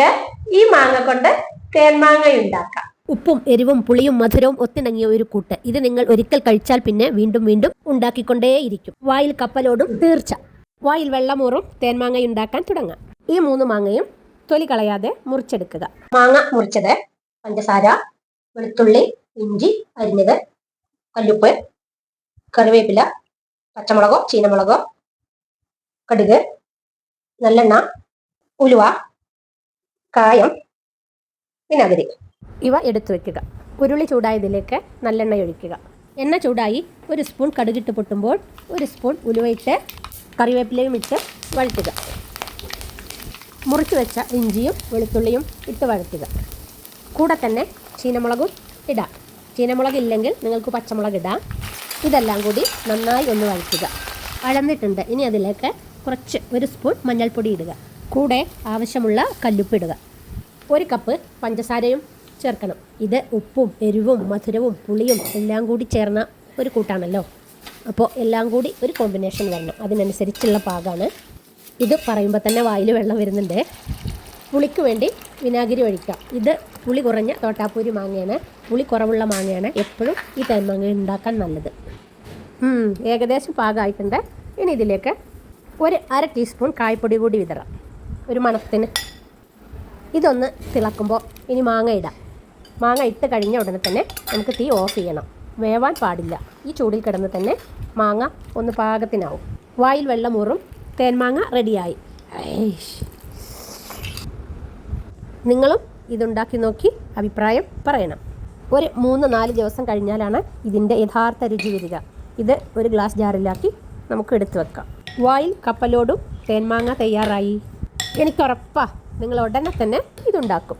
നമുക്ക് ഈ മാങ്ങ കൊണ്ട് തേൻമാങ്ങ ഉണ്ടാക്കാം ഉപ്പും എരിവും പുളിയും മധുരവും ഒത്തിണങ്ങിയ ഒരു കൂട്ട്. ഇത് നിങ്ങൾ ഒരിക്കൽ കഴിച്ചാൽ പിന്നെ വീണ്ടും വീണ്ടും ഉണ്ടാക്കിക്കൊണ്ടേയിരിക്കും. വായിൽ കപ്പലോടും തീർച്ച. വായിൽ വെള്ളമൂറും തേൻമാങ്ങ ഉണ്ടാക്കാൻ തുടങ്ങാം. ഈ മൂന്ന് മാങ്ങയും തൊലി കളയാതെ മുറിച്ചെടുക്കുക. മാങ്ങ മുറിച്ചത് പഞ്ചസാര വെളുത്തുള്ളി ഇഞ്ചി അരിഞ്ഞത് കല്ലുപ്പ് കറിവേപ്പില പച്ചമുളകോ ചീനമുളകോ കടുക് നല്ലെണ്ണ ഉലുവ കായം വിനാഗിരി. ഇവ എടുത്തു വെക്കുക. ഉരുളി ചൂടായതിലേക്ക് നല്ലെണ്ണ ഒഴിക്കുക. എണ്ണ ചൂടായി ഒരു സ്പൂൺ കടുകിട്ട് പൊട്ടുമ്പോൾ ഒരു സ്പൂൺ ഉലുവയിട്ട് കറിവേപ്പിലയും ഇട്ട് വഴറ്റുക. മുറിച്ചു വെച്ച ഇഞ്ചിയും വെളുത്തുള്ളിയും ഇട്ട് വഴറ്റുക. കൂടെ തന്നെ ചീനമുളകും ഇടാം. ചീനമുളക് ഇല്ലെങ്കിൽ നിങ്ങൾക്ക് പച്ചമുളക് ഇടാം. ഇതെല്ലാം കൂടി നന്നായി ഒന്ന് വഴറ്റുക. വഴന്നിട്ടുണ്ട് ഇനി അതിലേക്ക് കുറച്ച് ഒരു സ്പൂൺ മഞ്ഞൾപ്പൊടി ഇടുക. കൂടെ ആവശ്യമുള്ള കല്ലുപ്പിടുക. ഒരു കപ്പ് പഞ്ചസാരയും ചേർക്കണം. ഇത് ഉപ്പും എരിവും മധുരവും പുളിയും എല്ലാം കൂടി ചേർന്ന ഒരു കൂട്ടാണല്ലോ. അപ്പോൾ എല്ലാം കൂടി ഒരു കോമ്പിനേഷൻ വരണം. അതിനനുസരിച്ചുള്ള പാകമാണ് ഇത് പറയുമ്പോൾ തന്നെ വായിൽ വെള്ളം വരുന്നുണ്ട്. പുളിക്ക് വേണ്ടി വിനാഗിരി ഒഴിക്കാം. ഇത് പുളി കുറഞ്ഞ തോട്ടാപ്പൂരി മാങ്ങയാണ്. പുളി കുറവുള്ള മാങ്ങയാണ് എപ്പോഴും ഈ തേൻമാങ്ങ ഉണ്ടാക്കാൻ നല്ലത്. ഏകദേശം പാകമായിട്ടുണ്ട് ഇനി ഇതിലേക്ക് ഒരു അര ടീസ്പൂൺ കായ്പൊടി കൂടി വിതറാം. ഒരു മണത്തിന് ഇതൊന്ന് തിളക്കുമ്പോൾ ഇനി മാങ്ങ ഇടാം. മാങ്ങ ഇട്ട് കഴിഞ്ഞ ഉടനെ തന്നെ നമുക്ക് തീ ഓഫ് ചെയ്യണം. വേവാൻ പാടില്ല. ഈ ചൂടിൽ കിടന്ന് തന്നെ മാങ്ങ ഒന്ന് പാകത്തിനാവും. വായിൽ വെള്ളമൂറും തേൻമാങ്ങ റെഡിയായി. നിങ്ങളും ഇതുണ്ടാക്കി നോക്കി അഭിപ്രായം പറയണം. ഒരു മൂന്ന് നാല് ദിവസം കഴിഞ്ഞാലാണ് ഇതിന്റെ യഥാർത്ഥ രുചി വരിക. ഇത് ഒരു ഗ്ലാസ് ജാറിലാക്കി നമുക്ക് എടുത്തു വെക്കാം. വായിൽ കപ്പലോടും തേൻമാങ്ങ തയ്യാറായി. എനിക്കുറപ്പാ നിങ്ങൾ ഉടനെ തന്നെ ഇതുണ്ടാക്കും.